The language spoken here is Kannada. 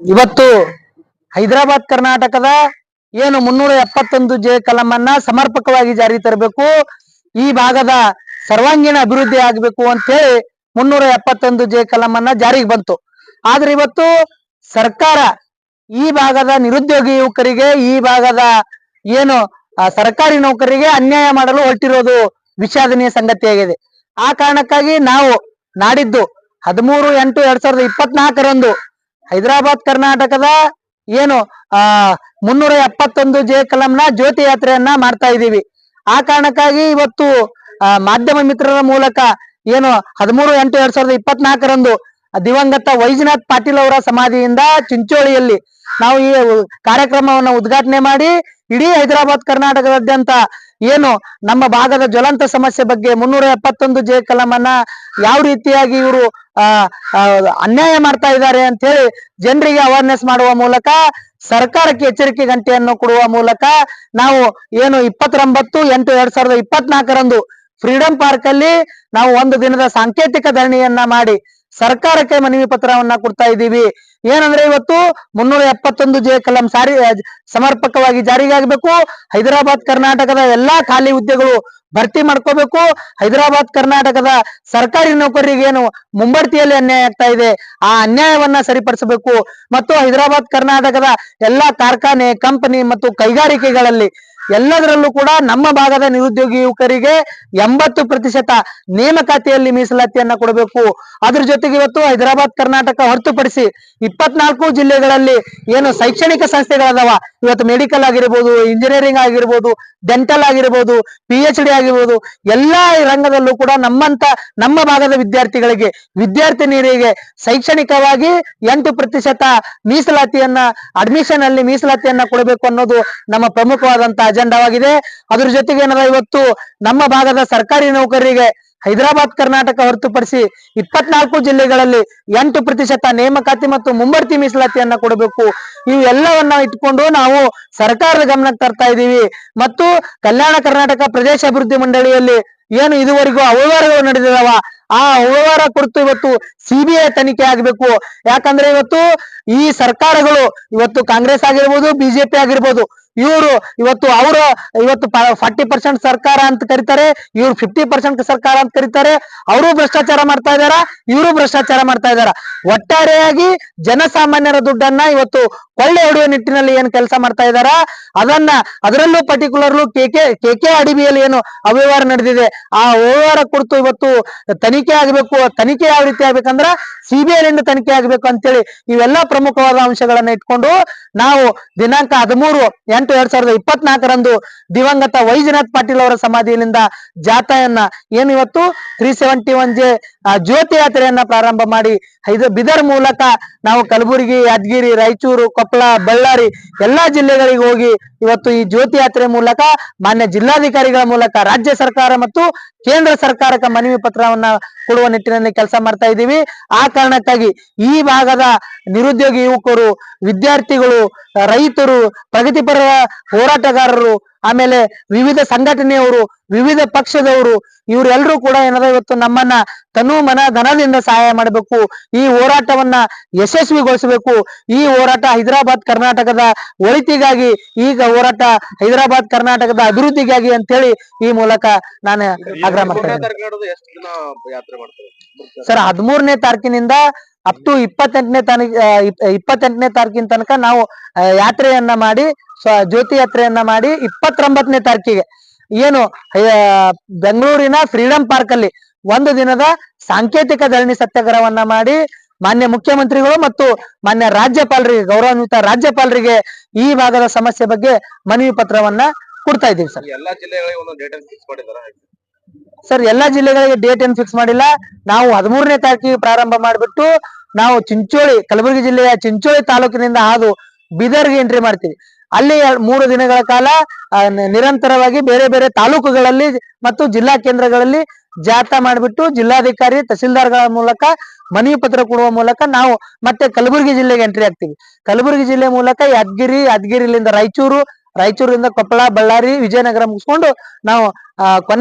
ಇವತ್ತು ಹೈದರಾಬಾದ್ ಕರ್ನಾಟಕದ ಏನು ಮುನ್ನೂರ ಎಪ್ಪತ್ತೊಂದು ಜೆ ಕಲಂ ಸಮರ್ಪಕವಾಗಿ ಜಾರಿ ತರಬೇಕು, ಈ ಭಾಗದ ಸರ್ವಾಂಗೀಣ ಅಭಿವೃದ್ಧಿ ಆಗಬೇಕು ಅಂತ ಹೇಳಿ ಮುನ್ನೂರ ಎಪ್ಪತ್ತೊಂದು ಜೆ ಕಲಂ ಜಾರಿಗೆ ಬಂತು. ಆದ್ರೆ ಇವತ್ತು ಸರ್ಕಾರ ಈ ಭಾಗದ ನಿರುದ್ಯೋಗಿ ಯುವಕರಿಗೆ, ಈ ಭಾಗದ ಏನು ಸರ್ಕಾರಿ ನೌಕರರಿಗೆ ಅನ್ಯಾಯ ಮಾಡಲು ಹೊರಟಿರೋದು ವಿಷಾದನೀಯ ಸಂಗತಿಯಾಗಿದೆ. ಆ ಕಾರಣಕ್ಕಾಗಿ ನಾವು ನಾಡಿದ್ದು ಹದಿಮೂರು, ಎಂಟು, ಎರಡ್ ಸಾವಿರದ ಇಪ್ಪತ್ನಾಲ್ಕರಂದು ಹೈದರಾಬಾದ್, ಕರ್ನಾಟಕದ ಏನು, ಆ, ಮುನ್ನೂರ ಎಪ್ಪತ್ತೊಂದು ಜೆ ಕಲಂನ ಜ್ಯೋತಿ ಯಾತ್ರೆಯನ್ನ ಮಾಡ್ತಾ ಇದ್ದೀವಿ. ಆ ಕಾರಣಕ್ಕಾಗಿ ಇವತ್ತು ಮಾಧ್ಯಮ ಮಿತ್ರರ ಮೂಲಕ ಏನು ಹದಿಮೂರು, ಎಂಟು, ಎರಡ್ ಸಾವಿರದ ಇಪ್ಪತ್ನಾಲ್ಕರಂದು ದಿವಂಗತ ವೈಜನಾಥ್ ಪಾಟೀಲ್ ಅವರ ಸಮಾಧಿಯಿಂದ ಚಿಂಚೋಳಿಯಲ್ಲಿ ನಾವು ಈ ಕಾರ್ಯಕ್ರಮವನ್ನು ಉದ್ಘಾಟನೆ ಮಾಡಿ ಇಡೀ ಹೈದರಾಬಾದ್ ಕರ್ನಾಟಕದಾದ್ಯಂತ ಏನು ನಮ್ಮ ಭಾಗದ ಜ್ವಲಂತ ಸಮಸ್ಯೆ ಬಗ್ಗೆ ಮುನ್ನೂರ ಎಪ್ಪತ್ತೊಂದು ಜೆ ಕಲಂ ಯಾವ ರೀತಿಯಾಗಿ ಇವರು ಅನ್ಯಾಯ ಮಾಡ್ತಾ ಇದ್ದಾರೆ ಅಂತ ಹೇಳಿ ಜನರಿಗೆ ಅವೇರ್ನೆಸ್ ಮಾಡುವ ಮೂಲಕ, ಸರ್ಕಾರಕ್ಕೆ ಎಚ್ಚರಿಕೆ ಗಂಟೆಯನ್ನು ಕೊಡುವ ಮೂಲಕ ನಾವು ಏನು ಇಪ್ಪತ್ತೊಂಬತ್ತು, ಎಂಟು ಎರಡ್ ಸಾವಿರದ ಇಪ್ಪತ್ನಾಲ್ಕರಂದು ಫ್ರೀಡಂ ಪಾರ್ಕ್ ಅಲ್ಲಿ ನಾವು ಒಂದು ದಿನದ ಸಾಂಕೇತಿಕ ಧರಣಿಯನ್ನ ಮಾಡಿ ಸರ್ಕಾರಕ್ಕೆ ಮನವಿ ಪತ್ರವನ್ನ ಕೊಡ್ತಾ ಇದ್ದೀವಿ. ಏನಂದ್ರೆ ಇವತ್ತು ಮುನ್ನೂರ ಎಪ್ಪತ್ತೊಂದು ಜೆ ಕಲಂ ಸಾರಿ ಸಮರ್ಪಕವಾಗಿ ಜಾರಿಗಾಗಬೇಕು ಹೈದರಾಬಾದ್ ಕರ್ನಾಟಕದ ಎಲ್ಲಾ ಖಾಲಿ ಹುದ್ದೆಗಳು ಭರ್ತಿ ಮಾಡ್ಕೋಬೇಕು. ಹೈದರಾಬಾದ್ ಕರ್ನಾಟಕದ ಸರ್ಕಾರಿ ನೌಕರರಿಗೆ ಏನು ಮುಂಬಡ್ತಿಯಲ್ಲಿ ಅನ್ಯಾಯ ಆಗ್ತಾ ಇದೆ, ಆ ಅನ್ಯಾಯವನ್ನ ಸರಿಪಡಿಸಬೇಕು. ಮತ್ತು ಹೈದರಾಬಾದ್ ಕರ್ನಾಟಕದ ಎಲ್ಲಾ ಕಾರ್ಖಾನೆ, ಕಂಪನಿ ಮತ್ತು ಕೈಗಾರಿಕೆಗಳಲ್ಲಿ ಎಲ್ಲದರಲ್ಲೂ ಕೂಡ ನಮ್ಮ ಭಾಗದ ನಿರುದ್ಯೋಗಿ ಯುವಕರಿಗೆ ಎಂಬತ್ತು ಪ್ರತಿಶತ ನೇಮಕಾತಿಯಲ್ಲಿ ಮೀಸಲಾತಿಯನ್ನ ಕೊಡಬೇಕು. ಅದ್ರ ಜೊತೆಗೆ ಇವತ್ತು ಹೈದರಾಬಾದ್, ಕರ್ನಾಟಕ ಹೊರತುಪಡಿಸಿ ಇಪ್ಪತ್ನಾಲ್ಕು ಜಿಲ್ಲೆಗಳಲ್ಲಿ ಏನು ಶೈಕ್ಷಣಿಕ ಸಂಸ್ಥೆಗಳದಾವ. ಇವತ್ತು ಮೆಡಿಕಲ್ ಆಗಿರ್ಬೋದು, ಇಂಜಿನಿಯರಿಂಗ್ ಆಗಿರ್ಬೋದು, ಡೆಂಟಲ್ ಆಗಿರ್ಬೋದು ಪಿ ಎಚ್ ಡಿ ಆಗಿರ್ಬೋದು, ಎಲ್ಲಾ ರಂಗದಲ್ಲೂ ಕೂಡ ನಮ್ಮಂತ ನಮ್ಮ ಭಾಗದ ವಿದ್ಯಾರ್ಥಿಗಳಿಗೆ, ವಿದ್ಯಾರ್ಥಿನಿಯರಿಗೆ ಶೈಕ್ಷಣಿಕವಾಗಿ ಎಂಟು ಪ್ರತಿಶತ ಮೀಸಲಾತಿಯನ್ನ ಅಡ್ಮಿಷನ್ ಅಲ್ಲಿ ಮೀಸಲಾತಿಯನ್ನ ಕೊಡಬೇಕು ಅನ್ನೋದು ನಮ್ಮ ಪ್ರಮುಖವಾದಂತ ಅಜೆಂಡಾವಾಗಿದೆ. ಅದ್ರ ಜೊತೆಗೆ ಏನದ ಇವತ್ತು ನಮ್ಮ ಭಾಗದ ಸರ್ಕಾರಿ ನೌಕರರಿಗೆ ಹೈದರಾಬಾದ್, ಕರ್ನಾಟಕ ಹೊರತುಪಡಿಸಿ ಇಪ್ಪತ್ನಾಲ್ಕು ಜಿಲ್ಲೆಗಳಲ್ಲಿ ಎಂಟು ಪ್ರತಿಶತ ನೇಮಕಾತಿ ಮತ್ತು ಮುಂಬಡ್ತಿ ಮೀಸಲಾತಿಯನ್ನ ಕೊಡಬೇಕು. ಇವೆಲ್ಲವನ್ನ ಇಟ್ಕೊಂಡು ನಾವು ಸರ್ಕಾರದ ಗಮನಕ್ಕೆ ತರ್ತಾ ಇದ್ದೀವಿ. ಮತ್ತು ಕಲ್ಯಾಣ ಕರ್ನಾಟಕ ಪ್ರದೇಶ ಅಭಿವೃದ್ಧಿ ಮಂಡಳಿಯಲ್ಲಿ ಏನು ಇದುವರೆಗೂ ಅವ್ಯವಹಾರಗಳು ನಡೆದಿದಾವ, ಆ ಅವ್ಯವಹಾರ ಕುರಿತು ಇವತ್ತು ಸಿಬಿಐ ತನಿಖೆ ಆಗ್ಬೇಕು. ಯಾಕಂದ್ರೆ ಇವತ್ತು ಈ ಸರ್ಕಾರಗಳು, ಇವತ್ತು ಕಾಂಗ್ರೆಸ್ ಆಗಿರ್ಬೋದು, ಬಿಜೆಪಿ ಆಗಿರ್ಬೋದು ಇವರು ಇವತ್ತು ಅವರ ಇವತ್ತು ಫಾರ್ಟಿ ಪರ್ಸೆಂಟ್ ಸರ್ಕಾರ ಅಂತ ಕರೀತಾರೆ, ಇವ್ರು ಫಿಫ್ಟಿ ಪರ್ಸೆಂಟ್ ಸರ್ಕಾರ ಅಂತ ಕರೀತಾರೆ, ಅವರು ಭ್ರಷ್ಟಾಚಾರ ಮಾಡ್ತಾ ಇದಾರ ಇವರು ಭ್ರಷ್ಟಾಚಾರ ಮಾಡ್ತಾ ಇದಾರ ಒಟ್ಟಾರೆಯಾಗಿ ಜನಸಾಮಾನ್ಯರ ದುಡ್ಡನ್ನ ಇವತ್ತು ಕೊಳ್ಳೆ ಹೊಡೆಯುವ ನಿಟ್ಟಿನಲ್ಲಿ ಏನ್ ಕೆಲಸ ಮಾಡ್ತಾ ಇದಾರ ಅದನ್ನ ಅದರಲ್ಲೂ ಪರ್ಟಿಕ್ಯುಲರ್ಲು ಕೆಕೆ ಕೆ ಅಡಿಬಿಯಲ್ಲಿ ಏನು ಅವ್ಯವಹಾರ ನಡೆದಿದೆ. ಆ ಅವ್ಯವಹಾರ ಕುರಿತು ಇವತ್ತು ತನಿಖೆ ಆಗಬೇಕು, ತನಿಖೆ ಯಾವ ರೀತಿ ಆಗ್ಬೇಕಂದ್ರ ಸಿಬಿಐ ನಿಂದ ತನಿಖೆ ಆಗ್ಬೇಕು ಅಂತೇಳಿ ಇವೆಲ್ಲಾ ಪ್ರಮುಖವಾದ ಅಂಶಗಳನ್ನ ಇಟ್ಕೊಂಡು ನಾವು ದಿನಾಂಕ ಹದಿಮೂರು, ಎಂಟು ಎರಡ್ ಸಾವಿರದ ಇಪ್ಪತ್ನಾಲ್ಕರಂದು ದಿವಂಗತ ವೈಜನಾಥ್ ಪಾಟೀಲ್ ಅವರ ಸಮಾಧಿಯಿಂದ ಜಾಥಾಯನ್ನ ಏನು three seventy one J Jyoti ಯಾತ್ರೆಯನ್ನ ಪ್ರಾರಂಭ ಮಾಡಿ ಇದು ಬಿದರ್ ಮೂಲಕ ನಾವು ಕಲಬುರಗಿ, ಯಾದಗಿರಿ, ರಾಯಚೂರು, ಕೊಪ್ಪಳ, ಬಳ್ಳಾರಿ ಎಲ್ಲಾ ಜಿಲ್ಲೆಗಳಿಗೆ ಹೋಗಿ ಇವತ್ತು ಈ ಜ್ಯೋತಿ ಯಾತ್ರೆ ಮೂಲಕ ಮಾನ್ಯ ಜಿಲ್ಲಾಧಿಕಾರಿಗಳ ಮೂಲಕ ರಾಜ್ಯ ಸರ್ಕಾರ ಮತ್ತು ಕೇಂದ್ರ ಸರ್ಕಾರಕ್ಕೆ ಮನವಿ ಪತ್ರವನ್ನ ಕೊಡುವ ನಿಟ್ಟಿನಲ್ಲಿ ಕೆಲಸ ಮಾಡ್ತಾ ಇದ್ದೀವಿ. ಆ ಕಾರಣಕ್ಕಾಗಿ ಈ ಭಾಗದ ನಿರುದ್ಯೋಗಿ ಯುವಕರು, ವಿದ್ಯಾರ್ಥಿಗಳು, ರೈತರು, ಪ್ರಗತಿಪರ ಹೋರಾಟಗಾರರು, ಆಮೇಲೆ ವಿವಿಧ ಸಂಘಟನೆಯವರು, ವಿವಿಧ ಪಕ್ಷದವರು ಇವರೆಲ್ಲರೂ ಕೂಡ ಏನದ ಇವತ್ತು ನಮ್ಮನ್ನ ತನು ಮನ ಧನದಿಂದ ಸಹಾಯ ಮಾಡಬೇಕು. ಈ ಹೋರಾಟವನ್ನ ಯಶಸ್ವಿಗೊಳಿಸಬೇಕು. ಈ ಹೋರಾಟ ಹೈದರಾಬಾದ್ ಕರ್ನಾಟಕದ ಒಳಿತಿಗಾಗಿ, ಈಗ ಹೋರಾಟ ಹೈದರಾಬಾದ್ ಕರ್ನಾಟಕದ ಅಭಿವೃದ್ಧಿಗಾಗಿ ಅಂತೇಳಿ ಈ ಮೂಲಕ ನಾನು ಆಗ್ರಹ ಮಾಡ್ತಾ ಸರ್, ಹದಿಮೂರನೇ ತಾರೀಕಿನಿಂದ ಅಪ್ ಟು ಇಪ್ಪತ್ತೆಂಟನೇ ತಾರೀಕು ಇಪ್ಪತ್ತೆಂಟನೇ ತಾರೀಕಿನ ತನಕ ನಾವು ಯಾತ್ರೆಯನ್ನ ಮಾಡಿ ಜ್ಯೋತಿ ಯಾತ್ರೆಯನ್ನ ಮಾಡಿ ಇಪ್ಪತ್ತೊಂಬತ್ತನೇ ತಾರೀಕಿಗೆ. ಏನು ಬೆಂಗಳೂರಿನ ಫ್ರೀಡಂ ಪಾರ್ಕ್ ಅಲ್ಲಿ ಒಂದು ದಿನದ ಸಾಂಕೇತಿಕ ಧರಣಿ ಸತ್ಯಾಗ್ರಹವನ್ನ ಮಾಡಿ ಮಾನ್ಯ ಮುಖ್ಯಮಂತ್ರಿಗಳು ಮತ್ತು ಮಾನ್ಯ ರಾಜ್ಯಪಾಲರಿಗೆ, ಗೌರವಾನ್ವಿತ ರಾಜ್ಯಪಾಲರಿಗೆ ಈ ಭಾಗದ ಸಮಸ್ಯೆ ಬಗ್ಗೆ ಮನವಿ ಪತ್ರವನ್ನ ಕೊಡ್ತಾ ಇದ್ದೀವಿ ಸರ್. ಎಲ್ಲಾ ಜಿಲ್ಲೆಗಳಿಗೆ ಒಂದೊಂದು ಡೇಟ್ ಫಿಕ್ಸ್ ಮಾಡಿದಾರ ಸರ್ ಎಲ್ಲಾ ಜಿಲ್ಲೆಗಳಿಗೆ ಡೇಟ್ ಏನ್ ಫಿಕ್ಸ್ ಮಾಡಿಲ್ಲ? ನಾವು ಹದಿಮೂರನೇ ತಾರೀಕಿಗೆ ಪ್ರಾರಂಭ ಮಾಡಿಬಿಟ್ಟು ನಾವು ಚಿಂಚೋಳಿ, ಕಲಬುರಗಿ ಜಿಲ್ಲೆಯ ಚಿಂಚೋಳಿ ತಾಲೂಕಿನಿಂದ ಹಾದು ಬೀದರ್ಗೆ ಎಂಟ್ರಿ ಮಾಡ್ತೀವಿ. ಅಲ್ಲಿ ಮೂರು ದಿನಗಳ ಕಾಲ ನಿರಂತರವಾಗಿ ಬೇರೆ ಬೇರೆ ತಾಲೂಕುಗಳಲ್ಲಿ ಮತ್ತು ಜಿಲ್ಲಾ ಕೇಂದ್ರಗಳಲ್ಲಿ ಜಾಥಾ ಮಾಡಿಬಿಟ್ಟು ಜಿಲ್ಲಾಧಿಕಾರಿ, ತಹಸೀಲ್ದಾರ್ಗಳ ಮೂಲಕ ಮನವಿ ಪತ್ರ ಕೊಡುವ ಮೂಲಕ ನಾವು ಮತ್ತೆ ಕಲಬುರಗಿ ಜಿಲ್ಲೆಗೆ ಎಂಟ್ರಿ ಆಗ್ತೀವಿ. ಕಲಬುರಗಿ ಜಿಲ್ಲೆ ಮೂಲಕ ಯಾದಗಿರಿ, ಯಾದಗಿರಿಲಿಂದ ರಾಯಚೂರು, ರಾಯಚೂರಿಂದ ಕೊಪ್ಪಳ, ಬಳ್ಳಾರಿ, ವಿಜಯನಗರ ಮುಗಿಸ್ಕೊಂಡು ನಾವು ಕೊನೆ